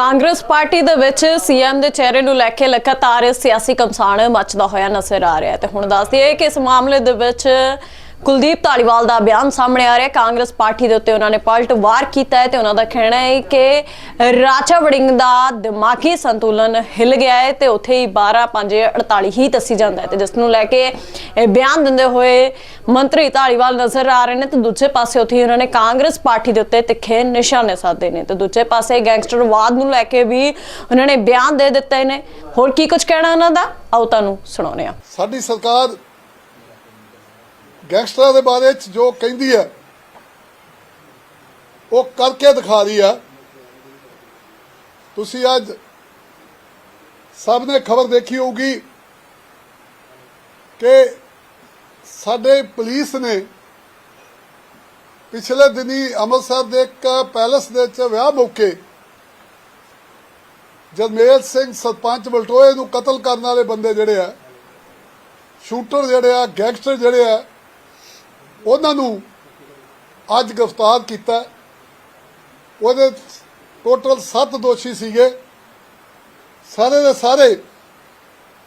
Congress party ਦੇ ਵਿੱਚ CM ਦੇ ਚਿਹਰੇ ਨੂੰ ਲੈ ਕੇ ਲਗਾਤਾਰ ਸਿਆਸੀ ਕਮਸਾਨ ਮੱਚਦਾ ਹੋਇਆ ਨਜ਼ਰ ਆ ਰਿਹਾ ਹੈ। ਤੇ ਹੁਣ ਦੱਸਦੀ ਹੈ ਕਿ ਇਸ ਮਾਮਲੇ ਦੇ ਵਿੱਚ ਕੁਲਦੀਪ ਧਾਲੀਵਾਲ ਦਾ ਬਿਆਨ ਸਾਹਮਣੇ ਆ ਰਿਹਾ ਕਾਂਗਰਸ ਪਾਰਟੀ ਦੇ ਉੱਤੇ ਉਹਨਾਂ ਨੇ ਪਲਟ ਕੀਤਾ ਹੈ ਤੇ ਉਹਨਾਂ ਦਾ ਕਹਿਣਾ ਹੈ ਕਿ ਰਾਜਾ ਵੜਿੰਗ ਦਾ ਦਿਮਾਗੀ ਸੰਤੁਲਨ ਹਿੱਲ ਗਿਆ ਹੈ ਤੇ ਉੱਥੇ ਹੀ 12 5 48 ਹੀ ਦੱਸੀ ਜਾਂਦਾ ਹੈ ਤੇ ਜਿਸ ਨੂੰ ਲੈ ਕੇ ਇਹ ਬਿਆਨ ਦਿੰਦੇ ਹੋਏ ਮੰਤਰੀ ਧਾਲੀਵਾਲ ਨਜ਼ਰ ਆ ਰਹੇ ਨੇ ਤੇ ਦੂਜੇ ਪਾਸੇ ਉੱਥੇ ਉਹਨਾਂ ਨੇ ਕਾਂਗਰਸ ਪਾਰਟੀ ਦੇ ਉੱਤੇ ਤਿੱਖੇ ਨਿਸ਼ਾਨੇ ਸਾਧੇ ਨੇ ਤੇ ਦੂਜੇ ਪਾਸੇ ਗੈਂਗਸਟਰਵਾਦ ਨੂੰ ਲੈ ਕੇ ਵੀ ਉਹਨਾਂ ਨੇ ਬਿਆਨ ਦੇ ਦਿੱਤੇ ਨੇ। ਹੋਰ ਕੀ ਕੁਝ ਕਹਿਣਾ ਉਹਨਾਂ ਦਾ? ਆਓ ਤੁਹਾਨੂੰ ਸੁਣਾਉਂਦੇ ਹਾਂ। ਸਾਡੀ ਸਰਕਾਰ ਗੈਂਗਸਟਰਾਂ ਦੇ ਬਾਰੇ ਚ ਜੋ ਕਹਿੰਦੀ ਹੈ, ਉਹ ਕਰਕੇ ਦਿਖਾ ਰਹੀ ਹੈ ਤੁਸੀਂ ਅੱਜ ਸਭ ਨੇ ਖਬਰ ਦੇਖੀ ਹੋਊਗੀ ਕਿ ਸਾਡੇ ਪੁਲਿਸ ਨੇ ਪਿਛਲੇ ਦਿਨੀ ਅੰਮ੍ਰਿਤਸਰ ਦੇ ਇੱਕ ਪੈਲਸ ਦੇ ਵਿੱਚ ਵਿਆਹ ਮੌਕੇ ਜਰਮੇਲ ਸਿੰਘ ਸਰਪੰਚ ਬਲਟੋਏ ਨੂੰ ਕਤਲ ਕਰਨ ਵਾਲੇ ਬੰਦੇ ਜਿਹੜੇ ਆ, ਸ਼ੂਟਰ ਜਿਹੜੇ ਆ, ਗੈਂਗਸਟਰ ਜਿਹੜੇ ਆ ਉਹਨਾਂ ਨੂੰ ਅੱਜ ਗ੍ਰਿਫਤਾਰ ਕੀਤਾ। ਉਹਦੇ ਟੋਟਲ 7 ਦੋਸ਼ੀ ਸੀਗੇ। ਸਾਰੇ ਦੇ ਸਾਰੇ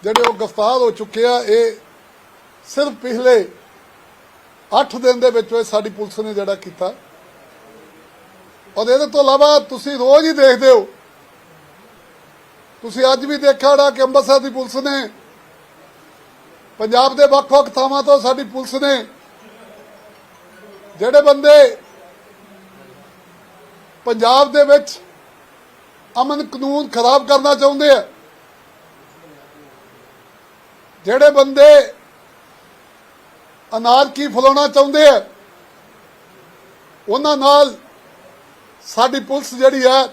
ਜਿਹੜੇ ਉਹ ਗ੍ਰਿਫਤਾਰ ਹੋ ਚੁੱਕੇ ਆ, ਇਹ ਸਿਰਫ ਪਿਛਲੇ 8 ਦਿਨ ਦੇ ਵਿੱਚ ਇਹ ਸਾਡੀ ਪੁਲਿਸ ਨੇ ਜਿਹੜਾ ਕੀਤਾ। ਔਰ ਇਹਦੇ ਤੋਂ ਇਲਾਵਾ ਤੁਸੀਂ ਰੋਜ਼ ਹੀ ਦੇਖਦੇ ਹੋ, ਤੁਸੀਂ ਅੱਜ ਵੀ ਦੇਖਿਆ ਹੋਣਾ ਕਿ ਅੰਮ੍ਰਿਤਸਰ ਦੀ ਪੁਲਿਸ ਨੇ ਪੰਜਾਬ ਦੇ ਵੱਖ-ਵੱਖ ਥਾਵਾਂ ਤੋਂ ਸਾਡੀ ਪੁਲਿਸ ਨੇ ਜਿਹੜੇ ਬੰਦੇ ਪੰਜਾਬ ਦੇ ਵਿੱਚ ਅਮਨ ਕਾਨੂੰਨ ਖਰਾਬ ਕਰਨਾ ਚਾਹੁੰਦੇ ਆ, ਜਿਹੜੇ ਬੰਦੇ ਅਨਾਰਕੀ ਫੈਲਾਉਣਾ ਚਾਹੁੰਦੇ ਆ, ਉਹਨਾਂ ਨਾਲ ਸਾਡੀ ਪੁਲਿਸ ਜਿਹੜੀ ਹੈ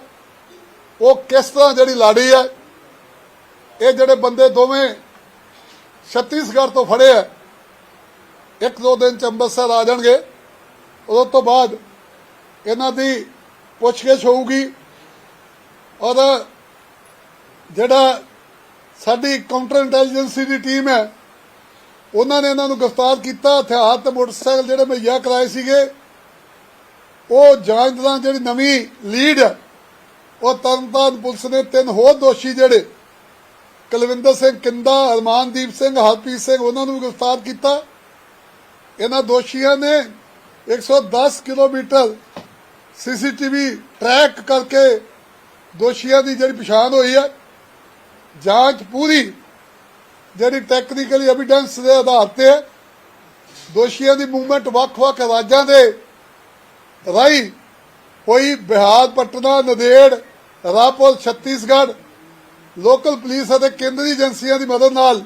ਉਹ ਕਿਸ ਤਰ੍ਹਾਂ ਜਿਹੜੀ ਲਾੜੀ ਹੈ ਇਹ ਜਿਹੜੇ ਬੰਦੇ ਦੋਵੇਂ ਛੱਤੀਸਗੜ੍ਹ ਤੋਂ ਫੜੇ ਆ, ਇੱਕ ਦੋ ਦਿਨ ਚ ਅੰਮ੍ਰਿਤਸਰ ਆ ਜਾਣਗੇ। ਉਦੋਂ ਤੋਂ ਬਾਅਦ ਇਹਨਾਂ ਦੀ ਪੁੱਛਗਿੱਛ ਹੋਊਗੀ ਔਰ ਜਿਹੜਾ ਸਾਡੀ ਕਾਊਂਟਰ ਇੰਟੈਲੀਜੈਂਸੀ ਦੀ ਟੀਮ ਹੈ, ਉਹਨਾਂ ਨੇ ਇਹਨਾਂ ਨੂੰ ਗ੍ਰਿਫਤਾਰ ਕੀਤਾ ਹਥਿਆਰ ਤੇ ਮੋਟਰਸਾਈਕਲ ਜਿਹੜੇ ਮੁਹੱਈਆ ਕਰਾਏ ਸੀਗੇ, ਉਹ ਜਾਂਚ ਦਾ ਜਿਹੜੀ ਨਵੀਂ ਲੀਡ ਹੈ, ਉਹ ਤਰਨਤਾਰਨ ਪੁਲਿਸ ਨੇ ਤਿੰਨ ਹੋਰ ਦੋਸ਼ੀ ਜਿਹੜੇ, ਕੁਲਵਿੰਦਰ ਸਿੰਘ ਕਿੰਦਾ ਅਰਮਾਨਦੀਪ ਸਿੰਘ, ਹਰਪ੍ਰੀਤ ਸਿੰਘ, ਉਹਨਾਂ ਨੂੰ ਗ੍ਰਿਫਤਾਰ ਕੀਤਾ। ਇਹਨਾਂ ਦੋਸ਼ੀਆਂ ਨੇ 110 ਕਿਲੋਮੀਟਰ ਸੀਸੀਟੀਵੀ ਟਰੈਕ ਕਰਕੇ ਦੋਸ਼ੀਆਂ ਦੀ ਜਿਹੜੀ ਪਛਾਣ ਹੋਈ ਹੈ, ਜਾਂਚ ਪੂਰੀ ਜਿਹੜੀ ਟੈਕਨੀਕਲੀ ਐਵੀਡੈਂਸ ਦੇ ਆਧਾਰ ਤੇ ਹੈ, ਦੋਸ਼ੀਆਂ ਦੀ ਮੂਵਮੈਂਟ ਵੱਖ-ਵੱਖ ਰਾਜਾਂ ਦੇ ਰਾਈ ਹੋਈ ਬਿਹਾਰ, ਪਟਨਾ, ਨਦੇੜ, ਰਾਪੁਰ, ਛੱਤੀਸਗੜ੍ਹ ਲੋਕਲ ਪੁਲਿਸ ਅਤੇ ਕੇਂਦਰੀ ਏਜੰਸੀਆਂ ਦੀ ਮਦਦ ਨਾਲ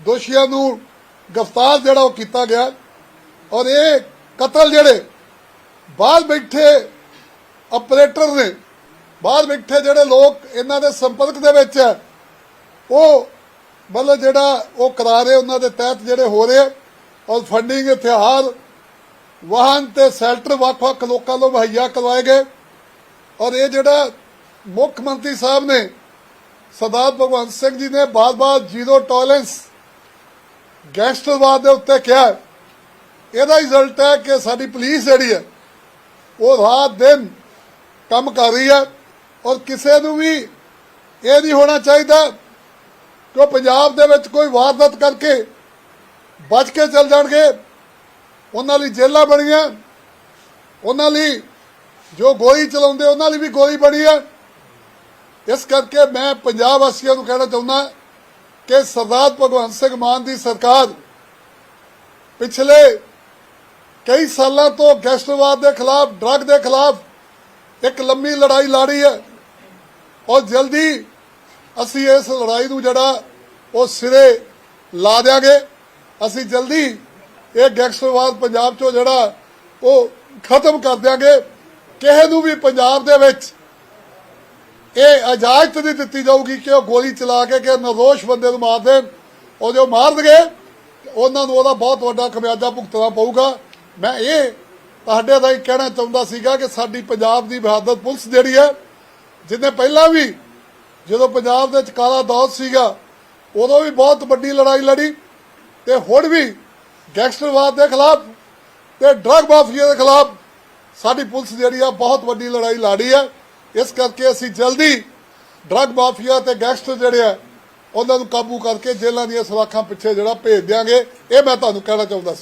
ਦੋਸ਼ੀਆਂ ਨੂੰ ਗ੍ਰਿਫਤਾਰ ਜਿਹੜਾ ਉਹ ਕੀਤਾ ਗਿਆ। ਔਰ ਇਹ ਕਤਲ ਜਿਹੜੇ ਬਾਹਰ ਬੈਠੇ ਆਪਰੇਟਰ ਨੇ ਬਾਹਰ ਬੈਠੇ ਜਿਹੜੇ ਲੋਕ ਇਹਨਾਂ ਦੇ ਸੰਪਰਕ ਦੇ ਵਿੱਚ ਹੈ, ਉਹ ਮਤਲਬ ਜਿਹੜਾ ਉਹ ਕਰਾ ਰਹੇ ਉਹਨਾਂ ਦੇ ਤਹਿਤ ਜਿਹੜੇ ਹੋ ਰਹੇ ਔਰ ਫੰਡਿੰਗ ਹਥਿਆਰ ਵਾਹਨ ਤੇ ਸੈਲਟਰ ਵੱਖ-ਵੱਖ ਲੋਕਾਂ ਨੂੰ ਮੁਹੱਈਆ ਕਰਵਾਏ ਗਏ। ਔਰ ਇਹ ਜਿਹੜਾ ਮੁੱਖ ਮੰਤਰੀ ਸਾਹਿਬ ਨੇ, ਸਰਦਾਰ ਭਗਵੰਤ ਸਿੰਘ ਜੀ ਨੇ ਬਾਰ-ਬਾਰ ਜ਼ੀਰੋ ਟੋਲਰੈਂਸ ਗੈਂਗਸਟਰਵਾਦ ਦੇ ਉੱਤੇ ਕਿਹਾ ਇਹਦਾ ਰਿਜ਼ਲਟ ਹੈ ਕਿ ਸਾਡੀ ਪੁਲਿਸ ਜਿਹੜੀ ਹੈ, ਉਹ ਰਾਤ ਦਿਨ ਕੰਮ ਕਰ ਰਹੀ ਹੈ ਔਰ ਕਿਸੇ ਨੂੰ ਵੀ ਇਹ ਨਹੀਂ ਹੋਣਾ ਚਾਹੀਦਾ ਕਿ ਉਹ ਪੰਜਾਬ ਦੇ ਵਿੱਚ ਕੋਈ ਵਾਰਦਾਤ ਕਰਕੇ ਬਚ ਕੇ ਚੱਲ ਜਾਣਗੇ। ਉਹਨਾਂ ਲਈ ਜੇਲਾਂ ਬਣੀਆਂ, ਉਹਨਾਂ ਲਈ ਜੋ ਗੋਲੀ ਚਲਾਉਂਦੇ, ਉਹਨਾਂ ਲਈ ਵੀ ਗੋਲੀ ਬਣੀ ਹੈ। ਇਸ ਕਰਕੇ ਮੈਂ ਪੰਜਾਬ ਵਾਸੀਆਂ ਨੂੰ ਕਹਿਣਾ ਚਾਹੁੰਦਾ ਕਿ ਸਰਦਾਰ ਭਗਵੰਤ ਸਿੰਘ ਮਾਨ ਦੀ ਸਰਕਾਰ ਪਿਛਲੇ ਕਈ ਸਾਲਾਂ ਤੋਂ ਗੈਸਟਵਾਦ ਦੇ ਖਿਲਾਫ, ਡਰੱਗ ਦੇ ਖਿਲਾਫ ਇੱਕ ਲੰਮੀ ਲੜਾਈ ਲੜੀ ਹੈ। ਔਰ ਜਲਦੀ ਅਸੀਂ ਇਸ ਲੜਾਈ ਨੂੰ ਜਿਹੜਾ ਉਹ ਸਿਰੇ ਲਾ ਦਿਆਂਗੇ। ਅਸੀਂ ਜਲਦੀ ਇਹ ਗੈਂਗਸਟਰਵਾਦ ਪੰਜਾਬ ਚੋਂ ਜਿਹੜਾ ਉਹ ਖਤਮ ਕਰ ਦਿਆਂਗੇ। ਕਿਸੇ ਨੂੰ ਵੀ ਪੰਜਾਬ ਦੇ ਵਿੱਚ ਇਹ ਇਜਾਜ਼ਤ ਨਹੀਂ ਦਿੱਤੀ ਜਾਊਗੀ ਕਿ ਉਹ ਗੋਲੀ ਚਲਾ ਕੇ ਕਿ ਨਿਰਦੋਸ਼ ਬੰਦੇ ਨੂੰ ਮਾਰ ਦੇਣ। ਉਹ ਜੋ ਮਾਰ ਦਗੇ ਉਹਨਾਂ ਨੂੰ ਉਹਦਾ ਬਹੁਤ ਵੱਡਾ ਖਮਿਆਜਾ ਭੁਗਤਣਾ ਪਊਗਾ। ਮੈਂ ਇਹ ਤੁਹਾਡੇ ਦਾ ਹੀ ਕਹਿਣਾ ਚਾਹੁੰਦਾ ਸੀਗਾ ਕਿ ਸਾਡੀ ਪੰਜਾਬ ਦੀ ਬਹਾਦਰ ਪੁਲਿਸ ਜਿਹੜੀ ਹੈ ਜਿਹਨੇ ਪਹਿਲਾਂ ਵੀ ਜਦੋਂ ਪੰਜਾਬ ਦੇ ਵਿੱਚ ਕਾਲਾ ਦੌਰ ਸੀਗਾ, ਉਦੋਂ ਵੀ ਬਹੁਤ ਵੱਡੀ ਲੜਾਈ ਲੜੀ ਤੇ ਹੁਣ ਵੀ ਗੈਂਗਸਟਰਵਾਦ ਦੇ ਖਿਲਾਫ ਤੇ ਡਰੱਗ ਮਾਫੀਆ ਦੇ ਖਿਲਾਫ ਸਾਡੀ ਪੁਲਿਸ ਜਿਹੜੀ ਆ ਬਹੁਤ ਵੱਡੀ ਲੜਾਈ ਲੜੀ ਹੈ। ਇਸ ਕਰਕੇ ਅਸੀਂ ਜਲਦੀ ਡਰੱਗ ਮਾਫੀਆ ਤੇ ਗੈਂਗਸਟਰ ਜਿਹੜੇ ਆ, ਉਹਨਾਂ ਨੂੰ ਕਾਬੂ ਕਰਕੇ ਜੇਲ੍ਹਾਂ ਦੀਆਂ ਸਲਾਖਾਂ ਪਿੱਛੇ ਜਿਹੜਾ ਭੇਜ ਦਿਆਂਗੇ। ਇਹ ਮੈਂ ਤੁਹਾਨੂੰ ਕਹਿਣਾ ਚਾਹੁੰਦਾ ਸੀ।